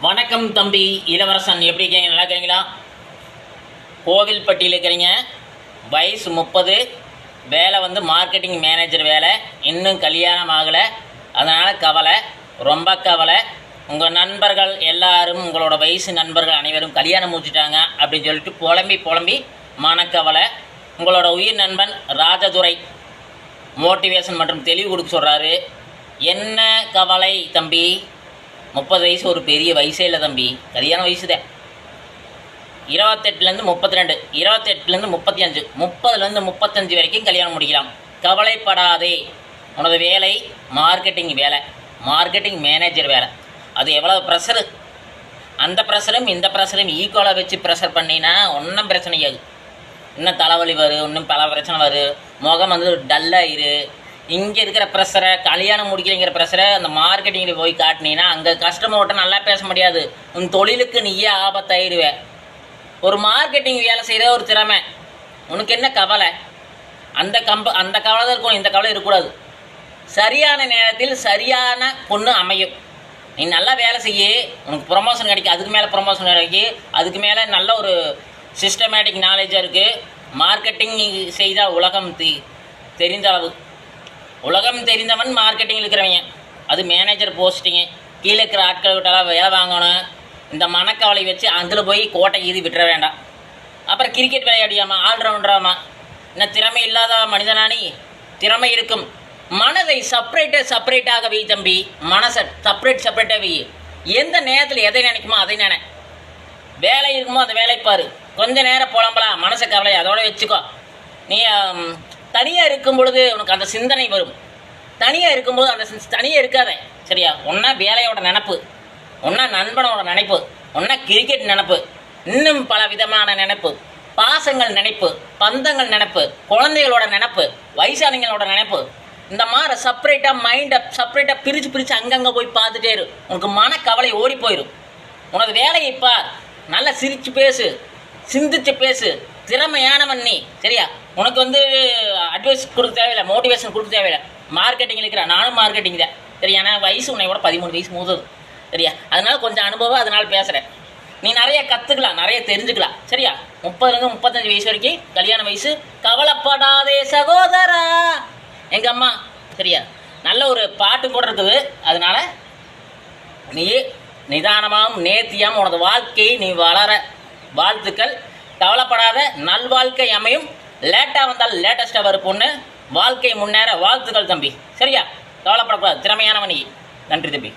வணக்கம் தம்பி இளவரசன் எப்படி இருக்கீங்க? நல்லா இருக்கிறீங்களா கோவில்பட்டியில் இருக்கிறீங்க. வயசு முப்பது. வேலை வந்து மார்க்கெட்டிங் மேனேஜர் வேலை. இன்னும் கல்யாணம் ஆகலை. அதனால் கவலை ரொம்ப கவலை. உங்கள் நண்பர்கள் எல்லாரும் உங்களோட வயசு நண்பர்கள் அனைவரும் கல்யாணம் முடிச்சிட்டாங்க அப்படின்னு சொல்லிட்டு புலம்பி புலம்பி மனக்கவலை. உங்களோட உயிர் நண்பன் ராஜதுரை மோட்டிவேஷன் மற்றும் தெளிவு கொடுக்க சொல்கிறாரு என்ன கவலை தம்பி? முப்பது வயசு ஒரு பெரிய வயசே இல்லை தம்பி. கல்யாண வயசு தான் இருபத்தெட்டுலேருந்து முப்பத்தி ரெண்டு இருபத்தெட்டுலேருந்து முப்பத்தி அஞ்சு முப்பதுலேருந்து முப்பத்தஞ்சு வரைக்கும் கல்யாணம் முடிக்கலாம். கவலைப்படாதே. உனது வேலை மார்க்கெட்டிங் வேலை. மார்க்கெட்டிங் மேனேஜர் வேலை. அது எவ்வளோ ப்ரெஷரு அந்த ப்ரெஷரும் இந்த ப்ரெஷரும் ஈக்குவலாக வச்சு ப்ரெஷர் பண்ணினா ஒன்றும் பிரச்சனை இன்னும் தலைவலி வரும் இன்னும் பல பிரச்சனை வரும். முகம் வந்து டல்லாயிரு இங்கே இருக்கிற ப்ரெஷரை கல்யாணம் முடிக்கலைங்கிற ப்ரெஷரை அந்த மார்க்கெட்டிங்கில் போய் காட்டினீங்கன்னா அங்கே கஸ்டமர்கிட்ட நல்லா பேச முடியாது. உன் தொழிலுக்கு நீயே ஆபத்தாயிடுவே. ஒரு மார்க்கெட்டிங் வேலை செய்கிற ஒரு திறமை. உனக்கு என்ன கவலை? அந்த கம்ப அந்த கவலை தான் இருக்கும். இந்த கவலை இருக்கக்கூடாது. சரியான நேரத்தில் சரியான பொண்ணு அமையும். நீ நல்லா வேலை செய்ய உனக்கு ப்ரொமோஷன் கிடைக்கும் அதுக்கு மேலே ப்ரொமோஷன் கிடைக்கும் அதுக்கு மேலே நல்ல ஒரு சிஸ்டமேட்டிக் நாலேஜாக இருக்குது மார்க்கெட்டிங் செய்தால் உலகம் தெ தெரிந்த அளவு. உலகம் தெரிந்தவன் மார்க்கெட்டிங் இருக்கிறவங்க. அது மேனேஜர் போஸ்டிங்கு கீழே இருக்கிற ஆட்கள் விட்டாலாம் வேலை வாங்கணும். இந்த மனக்கவலை வச்சு அதில் போய் கோட்டை ஈதி விட்டுற வேண்டாம். அப்புறம் கிரிக்கெட் விளையாடியாமா? ஆல்ரவுண்டராமா என்ன திறமை இல்லாத மனிதனானி திறமை இருக்கும். மனதை செப்பரேட்டாக செப்பரேட்டாக வை தம்பி. மனசை செப்பரேட் செப்பரேட்டாக வை. எந்த நேரத்தில் எதை நினைக்குமோ அதை நினை. வேலை இருக்குமோ அந்த வேலை பாரு கொஞ்ச நேரம் புலம்பலாம். மனசை கவலை. அதோட வச்சுக்கோ. நீ தனியாக இருக்கும் பொழுது உனக்கு அந்த சிந்தனை வரும். தனியாக இருக்கும்போது அந்த தனியாக இருக்காத. சரியா? ஒன்றா வேலையோட நினப்பு. ஒன்றா நண்பனோட நினைப்பு. ஒன்றா கிரிக்கெட் நினப்பு. இன்னும் பல விதமான நினைப்பு. பாசங்கள் நினைப்பு. பந்தங்கள் நினைப்பு. குழந்தைகளோட நினப்பு. வயசானங்களோட நினைப்பு. இந்த மாதிரி செப்பரேட்டாக மைண்டை செப்பரேட்டாக பிரித்து பிரித்து அங்கங்கே போய் பார்த்துட்டே இரு. உனக்கு மனக்கவலை ஓடி போயிடும் உனது வேலையை பார். நல்லா சிரித்து பேசு. சிந்தித்து பேசு. திறமையானவன் நீ. சரியா? உனக்கு வந்து அட்வைஸ் கொடுக்க தேவையில்லை மோட்டிவேஷன் கொடுக்க தேவையில்லை. மார்க்கெட்டிங் இருக்கிறா நானும் மார்க்கெட்டிங் தான். சரியா? நான் வயசு உன்னை விட பதிமூணு வயசு மூதது சரியா? அதனால கொஞ்சம் அனுபவம் அதனால பேசுகிறேன் நீ நிறைய கற்றுக்கலாம் நிறைய தெரிஞ்சுக்கலாம். சரியா? முப்பதுலேருந்து முப்பத்தஞ்சு வயசு வரைக்கும் கல்யாண வயசு. கவலைப்படாதே சகோதரா. எங்கள் அம்மா சரியா? நல்ல ஒரு பாட்டு கூட இருக்குது அதனால நீ நிதானமாகவும் நேர்த்தியாகவும் உனது வாழ்க்கையை நீ வளர. வாழ்த்துக்கள். கவலைப்படாத நல்வாழ்க்கை அமையும். லேட்டாக வந்தால் லேட்டஸ்ட்டாக வரும் பொண்ணு. வாழ்க்கை முன்னேற வாழ்த்துக்கள் தம்பி. சரியா? கவலைப்படக்கூடாது. திறமையான நீ. நன்றி தம்பி.